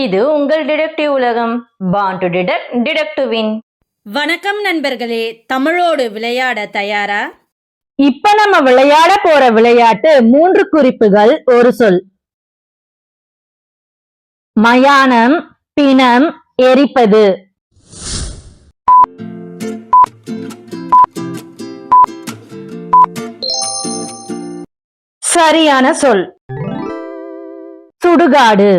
இது உங்கள் டிடெக்டிவ் உலகம். Born to detect detect to win வணக்கம் நண்பர்களே தமிழோடு விளையாட தயாரா? இப்ப நம்ம விளையாட போற விளையாட்டு மூன்று குறிப்புகள் ஒரு சொல். மயானம் பிணம் எரிப்பது. சரியான சொல். சுடுகாடு.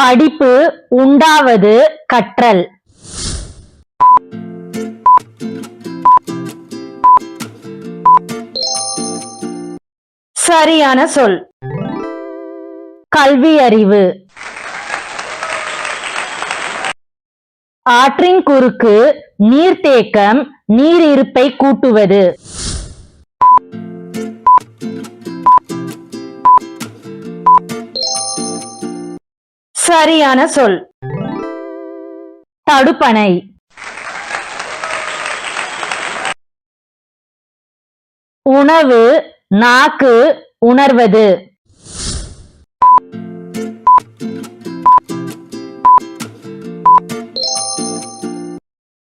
படிப்பு உண்டாவது கற்றல். சரியான சொல். கல்வி அறிவு ஆற்றின் குறுக்கு நீர்த்தேக்கம் நீர் இருப்பை கூட்டுவது. சரியான சொல். தடுப்பணை. உணவு நாக்கு உணர்வது.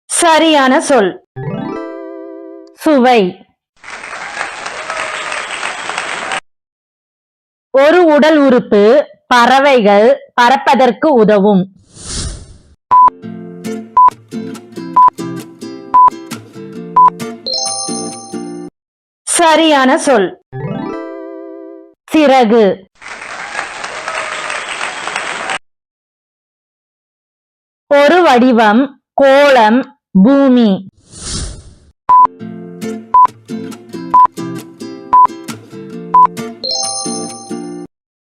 சரியான சொல். சுவை. ஒரு உடல் உறுப்பு பறவைகள் பறப்பதற்கு உதவும். சரியான சொல். சிறகு. ஒரு வடிவம் கோளம் பூமி.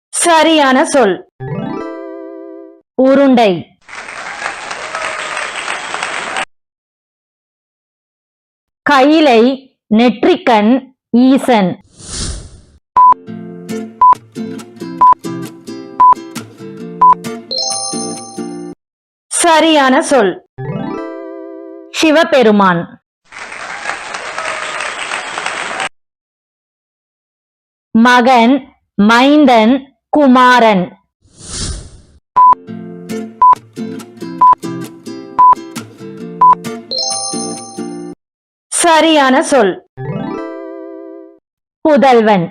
சரியான சொல். உருண்டை. கைலை நெற்றிக்கண் ஈசன். சரியான சொல். சிவபெருமான். மகன் மைந்தன் குமாரன். சரியான சொல். புதல்வன்.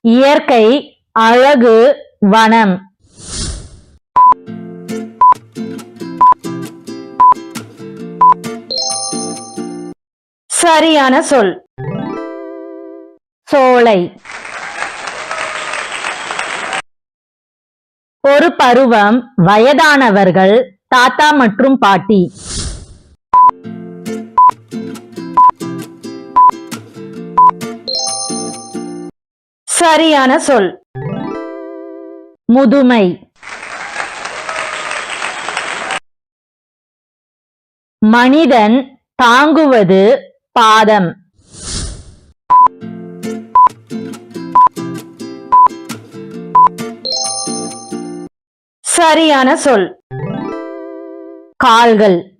இயற்கை அழகு வனம். சரியான சொல். சோலை. ஒரு பருவம் வயதானவர்கள் தாத்தா மற்றும் பாட்டி. சரியான சொல். முதுமை. மனிதன் தாங்குவது பாதம். சரியான சொல். கால்கள்.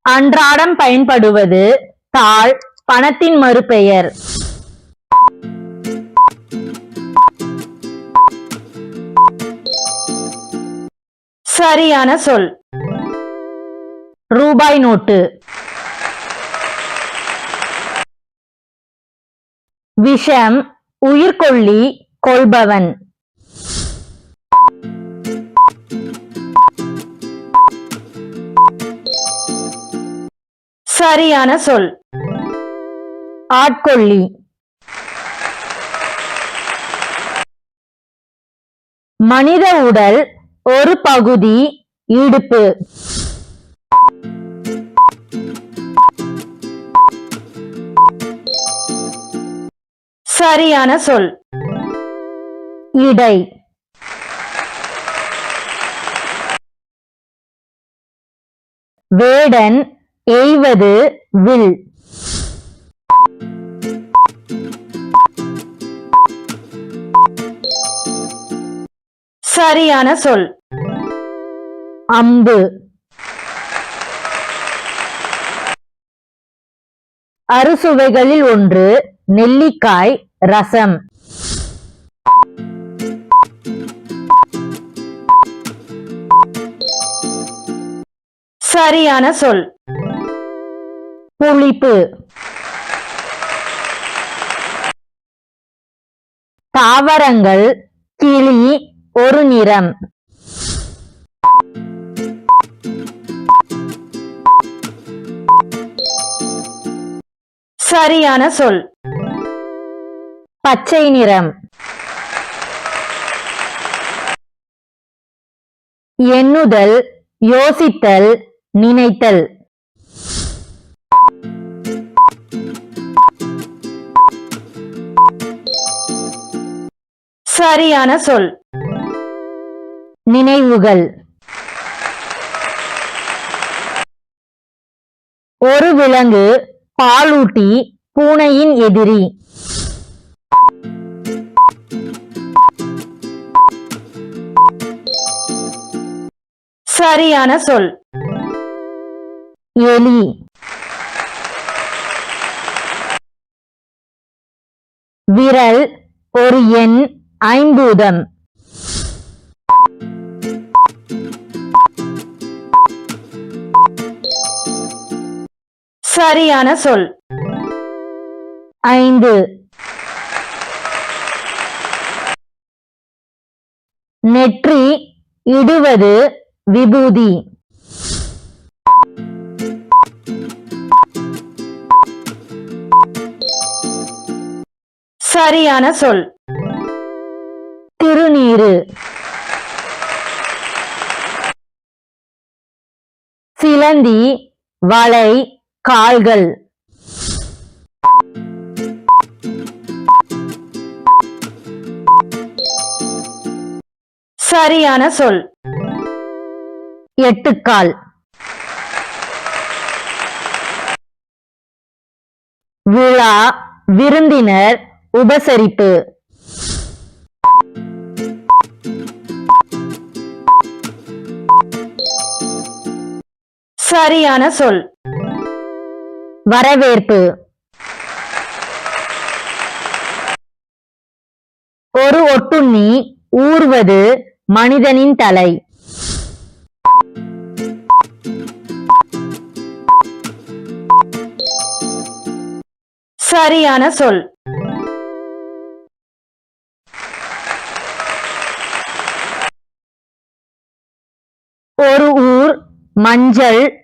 அன்றாடம் பயன்படுவது தாள் பணத்தின் மறுபெயர். சரியான சொல். ரூபாய் நோட்டு. விஷம் உயிர்கொல்லி கொள்பவன். சரியான சொல். ஆட்கொள்ளி. மனித உடல் ஒரு பகுதி இடுப்பு. சரியான சொல். இடை. வேடன் எய்வது வில். சரியான சொல். அம்பு. அறுசுவைகளில் ஒன்று நெல்லிக்காய் ரசம். சரியான சொல். புளிப்பு. தாவரங்கள் கிளி ஒரு நிறம். சரியான சொல். பச்சை நிறம். எண்ணுதல் யோசித்தல் நினைத்தல். சரியான சொல். நினைவுகள். ஒரு விலங்கு பாலூட்டி பூனையின் எதிரி. சரியான சொல். எலி. விரல் ஒரு எண் ஐம்பூதம். சரியான சொல். ஐந்து. நெற்றி இடுவது விபூதி. சரியான சொல். திருநீரு சிலந்தி வலை கால்கள். சரியான சொல். எட்டுக்கால். விழா விருந்தினர் உபசரிப்பு. சரியான சொல். வரவேற்பு. ஒரு ஒட்டுண்ணி ஊர்வது மனிதனின் தலை. சரியான சொல். ஒரு ஊர் மஞ்சள்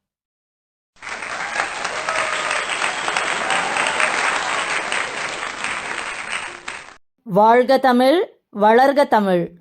வாழ்க தமிழ் வளர்க தமிழ்.